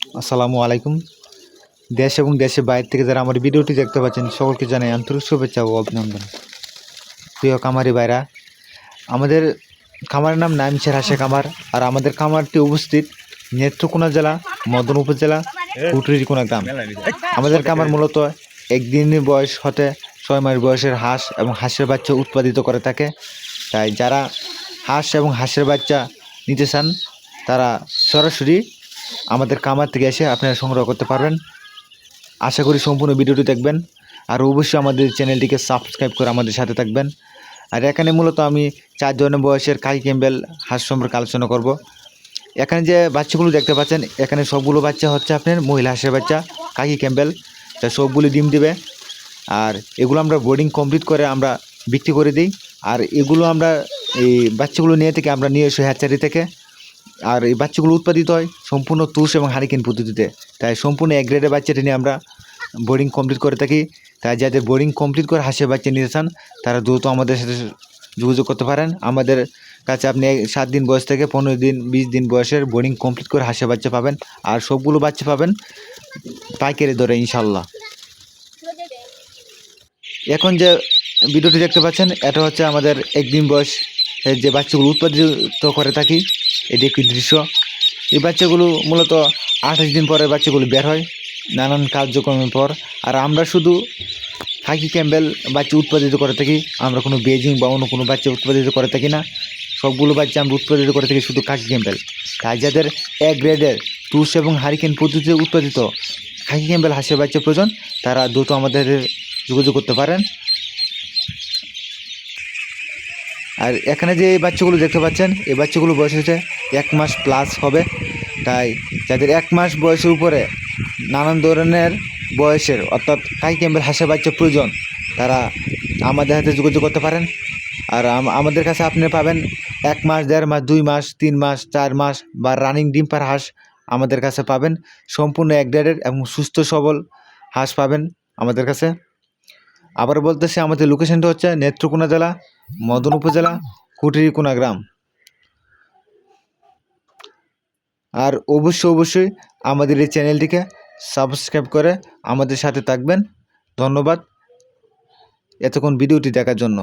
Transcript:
আসসালামু আলাইকুম। দেশ এবং দেশের বাইরে থেকে যারা আমার ভিডিওটি দেখতে পাচ্ছেন, সকলকে জানাই আন্তরিক শুভেচ্ছা ও অভিনন্দন। প্রিয় কামারি ভাইরা, আমাদের খামারের নাম নাইমছের হাসে কামার আর আমাদের খামারটি উপস্থিত নেত্রকোনা জেলা, মদন উপজেলা কুটরিকোনা গ্রাম। আমাদের খামার মূলত একদিনের বয়স হতে ছয় মাস বয়সের হাঁস এবং হাঁসের বাচ্চা উৎপাদিত করে থাকে। তাই যারা হাঁস এবং হাঁসের বাচ্চা নিতে চান, তারা সরাসরি আমাদের কামার থেকে এসে আপনারা সংগ্রহ করতে পারবেন। আশা করি সম্পূর্ণ ভিডিওটি দেখবেন। আর অবশ্যই আমাদের চ্যানেলটিকে সাবস্ক্রাইব করে আমাদের সাথে থাকবেন। আর এখানে মূলত আমি চার ধরনের বয়সের কাকি ক্যাম্বেল হাঁস সম্পর্কে আলোচনা করব। এখানে যে বাচ্চাগুলো দেখতে পাচ্ছেন, এখানে সবগুলো বাচ্চা হচ্ছে আপনার মহিলা হাঁসের বাচ্চা, কাকি ক্যাম্বেল। তা সবগুলো ডিম দেবে। আর এগুলো আমরা বোর্ডিং কমপ্লিট করে আমরা বিক্রি করে দিই। আর এগুলো আমরা এই বাচ্চাগুলো নিয়ে থেকে আমরা নিয়ে এসে হ্যাচারি থেকে আর এই বাচ্চাগুলো উৎপাদিত হয় সম্পূর্ণ তুষ এবং হারিকেন পদ্ধতিতে। তাই সম্পূর্ণ এক গ্রেডের বাচ্চাটি নিয়ে আমরা বোর্ডিং কমপ্লিট করে থাকি। তাই যাদের বোর্ডিং কমপ্লিট করে হাঁসের বাচ্চা নিতে চান, তারা দ্রুত আমাদের সাথে যোগাযোগ করতে পারেন। আমাদের কাছে আপনি সাত দিন বয়স থেকে পনেরো দিন, বিশ দিন বয়সের বোর্ডিং কমপ্লিট করে হাঁসের বাচ্চা পাবেন। আর সবগুলো বাচ্চা পাবেন পাইকারি দরে ইনশাল্লাহ এখন যে ভিডিওটি দেখতে পাচ্ছেন, এটা হচ্ছে আমাদের একদিন বয়স যে বাচ্চাগুলো উৎপাদিত করে থাকি এটি একটি দৃশ্য। এই বাচ্চাগুলো মূলত আঠাশ দিন পরে বাচ্চাগুলো বের হয়, নানান কার্যক্রমের পর। আর আমরা শুধু হাকি ক্যাম্বেল বাচ্চা উৎপাদিত করে থাকি, আমরা কোনো বেজিং বা অন্য কোনো বাচ্চা উৎপাদিত করে থাকি না। সবগুলো বাচ্চা আমরা উৎপাদিত করে থাকি শুধু খাকি ক্যাম্বেল তাই যাদের এক গ্রেডের তুষ এবং হারিকেন পদ্ধতিতে উৎপাদিত খাকি ক্যাম্বেল হাঁসের বাচ্চা প্রয়োজন, তারা দ্রুত আমাদের যোগাযোগ করতে পারেন। আর এখানে যে এই বাচ্চাগুলো দেখতে পাচ্ছেন, এই বাচ্চাগুলো বয়স হচ্ছে এক মাস প্লাস হবে। তাই যাদের এক মাস বয়সের উপরে নানান ধরনের বয়সের, অর্থাৎ কাই ক্যাম্বেল হাঁসের বাচ্চা প্রয়োজন, তারা আমাদের হাতে যোগাযোগ করতে পারেন। আর আমাদের কাছে আপনি পাবেন এক মাস, দেড় মাস, দুই মাস, তিন মাস, চার মাস বা রানিং ডিম পার হাঁস আমাদের কাছে পাবেন। সম্পূর্ণ এক গ্রেডের এবং সুস্থ সবল হাঁস পাবেন আমাদের কাছে। আবার বলতেছি আমাদের লোকেশনটা হচ্ছে নেত্রকোনা জেলা, মদন উপজেলা, কুটিরিকোনা গ্রাম। আর অবশ্যই অবশ্যই আমাদের এই চ্যানেলটিকে সাবস্ক্রাইব করে আমাদের সাথে থাকবেন। ধন্যবাদ। এতক্ষণ ভিডিওটি দেখার জন্য।